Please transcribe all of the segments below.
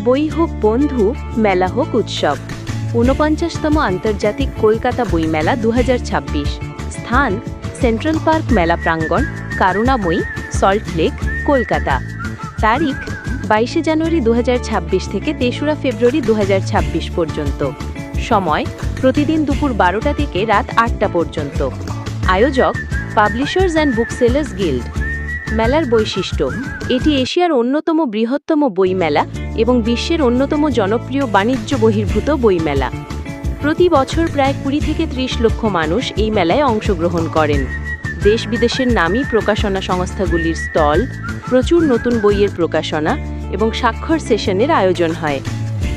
বই হোক বন্ধু, মেলা হোক উৎসব। ঊনপঞ্চাশতম আন্তর্জাতিক কলকাতা বইমেলা দু হাজার ছাব্বিশ। স্থান, সেন্ট্রাল পার্ক মেলা প্রাঙ্গণ কারুণাময়ী সল্টলেক কলকাতা। তারিখ, বাইশে জানুয়ারি দু হাজার ছাব্বিশ থেকে তেসরা ফেব্রুয়ারি দু হাজার ছাব্বিশ পর্যন্ত। সময়, প্রতিদিন দুপুর বারোটা থেকে রাত আটটা পর্যন্ত। আয়োজক, পাবলিশার্স অ্যান্ড বুকসেলার্স গিল্ড। মেলার বৈশিষ্ট্য, এটি এশিয়ার অন্যতম বৃহত্তম বইমেলা এবং বিশ্বের অন্যতম জনপ্রিয় বাণিজ্য বহির্ভূত বইমেলা। প্রতি বছর প্রায় কুড়ি থেকে ত্রিশ লক্ষ মানুষ এই মেলায় অংশগ্রহণ করেন। দেশ বিদেশের নামী প্রকাশনা সংস্থাগুলির স্টল, প্রচুর নতুন বইয়ের প্রকাশনা এবং স্বাক্ষর সেশনের আয়োজন হয়।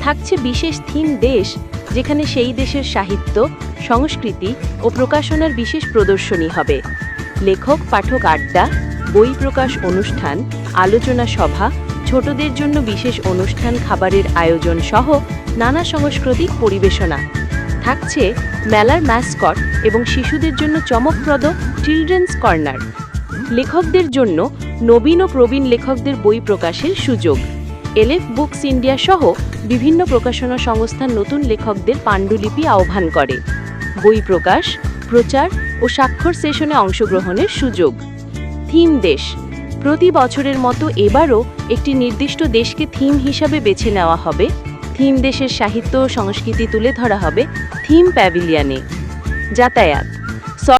থাকছে বিশেষ থিম দেশ, যেখানে সেই দেশের সাহিত্য, সংস্কৃতি ও প্রকাশনার বিশেষ প্রদর্শনী হবে। লেখক, পাঠক আড্ডা, বই প্রকাশ অনুষ্ঠান, আলোচনা সভা ছোটদের জন্য বিশেষ অনুষ্ঠান, খাবারের আয়োজন সহ নানা সাংস্কৃতিক পরিবেশনা। থাকছে মেলার ম্যাসকট এবং শিশুদের জন্য চমকপ্রদ চিলড্রেন্স কর্নার লেখকদের জন্য নবীন ও প্রবীণ লেখকদের বই প্রকাশের সুযোগ। এলএফ বুকস ইন্ডিয়া সহ বিভিন্ন প্রকাশনা সংস্থা নতুন লেখকদের পাণ্ডুলিপি আহ্বান করে। বই প্রকাশ, প্রচার ও স্বাক্ষর সেশনে অংশগ্রহণের সুযোগ। থিম দেশ। প্রতি বছরের মতো এবারও একটি নির্দিষ্ট দেশকে থিম হিসাবে বেছে নেওয়া হবে। থিম দেশের সাহিত্য সংস্কৃতি তুলে ধরা হবে থিম প্যাভিলিয়ানে। যাতায়াত।